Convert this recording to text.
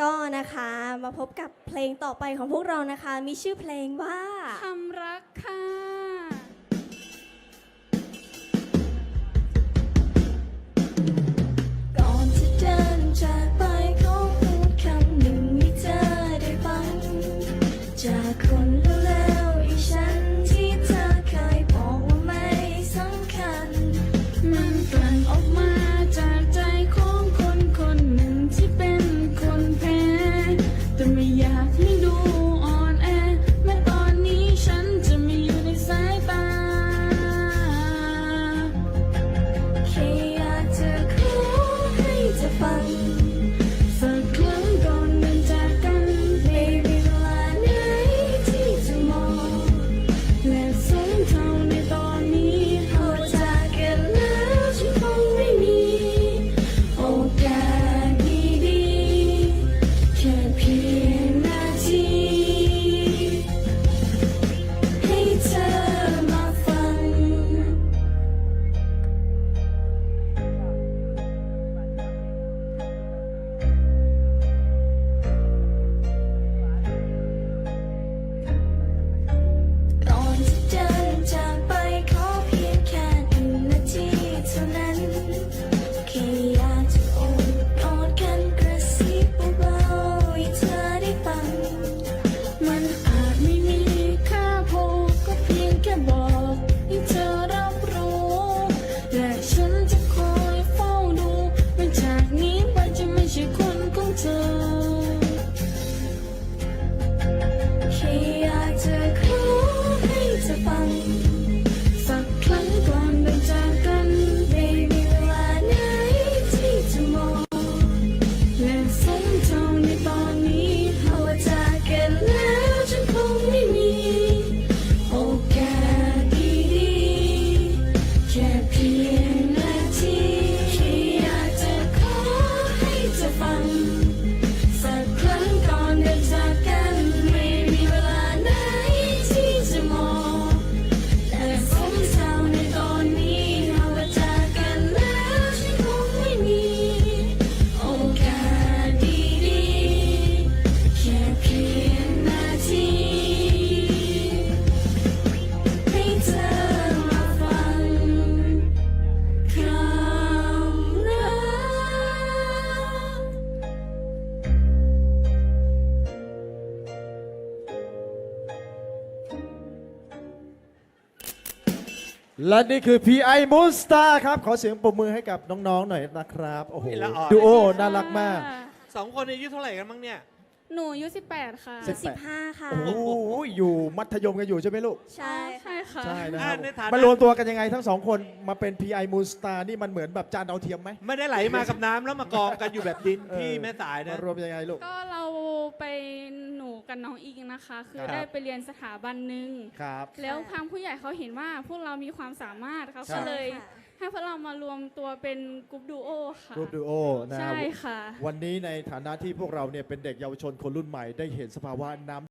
ก็นะคะมาพบกับเพลงต่อไปของพวกเรานะคะ มีชื่อเพลงว่าคำรักค่ะ มั และนี่คือ PI Moon Star ครับ ขอเสียงปรบมือให้กับน้องๆหน่อยนะครับ โอ้โห ละอ่อน ดูโอน่ารักมาก สองคนอายุเท่าไหร่กันบ้างเนี่ย หนูอายุ18 ค่ะ สิบสิบห้าค่ะ โอ้โห อยู่มัธยมกันอยู่ใช่ไหมลูก ใช่ใช่ค่ะ ใช่นะครับอ่าในฐานะ มารวมตัวกันยังไงทั้งสองคนมาเป็น PI Moon Star นี่มันเหมือนแบบจานดาวเทียมไหม ไม่ได้ไหลมากับน้ำแล้วมากองกันอยู่แบบดินเออที่แม่สายนะ มารวมยังไงลูก ก็เราไปหนู กับน้องอิงนะคะ คือครับได้ไปเรียนสถาบันหนึ่งครับ แล้วทางผู้ใหญ่เขาเห็นว่าพวกเรามีความสามารถเขาครัก็บเลย ให้พวกเรามารวมตัวเป็นกรุ๊ปดูโอค่ะรูปดูโอนะใช่ค่ะ วันนี้ในฐานะที่พวกเราเนี่ยเป็นเด็กเยาวชนคนรุ่นใหม่ได้เห็นสภาวะน้ำ